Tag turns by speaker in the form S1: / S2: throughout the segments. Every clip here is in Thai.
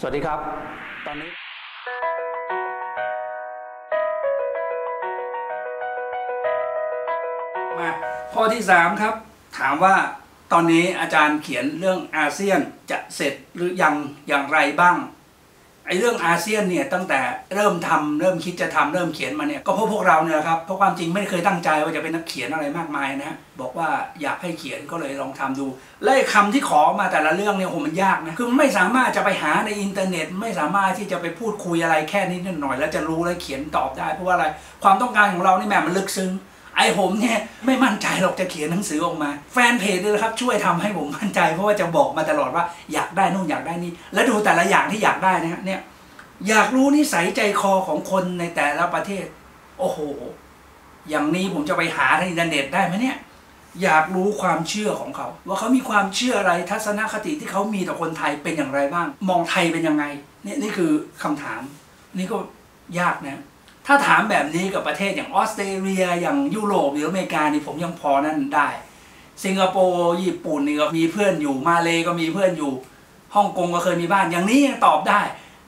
S1: สวัสดีครับ ตอนนี้
S2: มาข้อที่สามครับ ถามว่าตอนนี้อาจารย์เขียนเรื่องอาเซียนจะเสร็จหรือยังอย่างไรบ้าง ไอ้เรื่องอาเซียนเนี่ยตั้งแต่เริ่มทำเริ่มคิดจะทำเริ่มเขียนมาเนี่ยก็เพราะพวกเราเนี่ยครับเพราะความจริงไม่เคยตั้งใจว่าจะเป็นนักเขียนอะไรมากมายนะบอกว่าอยากให้เขียนก็เลยลองทำดูและคำที่ขอมาแต่ละเรื่องเนี่ยโหมันยากนะคือไม่สามารถจะไปหาในอินเทอร์เน็ต ไม่สามารถที่จะไปพูดคุยอะไรแค่นิดหน่อย แล้วจะรู้และเขียนตอบได้เพราะว่าอะไรความต้องการของเรานี่แหมมันลึกซึ้ง ไอผมเนี่ยไม่มั่นใจหรอกจะเขียนหนังสือออกมา แฟนเพจเลยนะครับช่วยทำให้ผมมั่นใจ เพราะว่าจะบอกมาตลอดว่าอยากได้นู่นอยากได้นี่ แล้วดูแต่ละอย่างที่อยากได้นะฮะเนี่ยอยากรู้นิสัยใจคอของคนในแต่ละประเทศ โอ้โห อย่างนี้ผมจะไปหาในอินเทอร์เน็ตได้ไหมเนี่ย อยากรู้ความเชื่อของเขา ว่าเขามีความเชื่ออะไรทัศนคติที่เขามีต่อคนไทยเป็นอย่างไรบ้าง มองไทยเป็นยังไงเนี่ยนี่คือคำถาม นี่ก็ยากนะ ถ้าถามแบบนี้กับประเทศอย่างออสเตรเลียอย่างยุโรปหรืออเมริกานี่ผมยังพอนั่นได้ สิงคโปร์ญี่ปุ่นนี่ก็มีเพื่อนอยู่มาเลก็มีเพื่อนอยู่ฮ่องกงก็เคยมีบ้าน อย่างนี้ยังตอบได้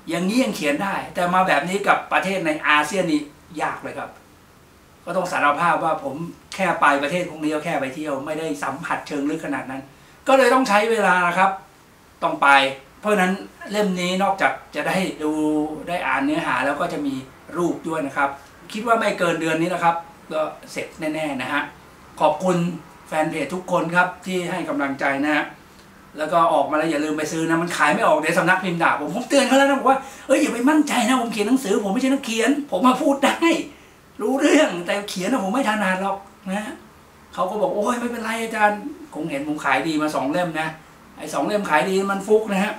S2: อย่างนี้ยังเขียนได้ แต่มาแบบนี้กับประเทศในอาเซียนนี่ยากเลยครับ ก็ต้องสารภาพว่าผมแค่ไปประเทศพวกนี้ก็แค่ไปเที่ยวไม่ได้สัมผัสเชิงลึกขนาดนั้น ก็เลยต้องใช้เวลานะครับ ต้องไป เพราะฉะนั้นเล่มนี้นอกจากจะได้ดูได้อ่านเนื้อหาแล้วก็จะมี รูปด้วยนะครับ คิดว่าไม่เกินเดือนนี้นะครับ ก็เสร็จแน่ๆนะฮะขอบคุณแฟนเพจทุกคนครับที่ให้กำลังใจนะฮะแล้วก็ออกมาแล้วอย่าลืมไปซื้อนะมันขายไม่ออกเดี๋ยวสำนักพิมพ์ด่าผมผมเตือนเขาแล้วนะบอกว่าเอ้ยอย่าไปมั่นใจนะผมเขียนหนังสือ ผมไม่ใช่นักเขียน ผมมาพูดได้ รู้เรื่องแต่เขียนนะผมไม่ถนัดหรอกนะเขาก็บอกโอ้ยไม่เป็นไรอาจารย์คงเห็นผมขายดีมาสองเล่มนะไอ้สองเล่มขายดีมันฟุกนะฮะ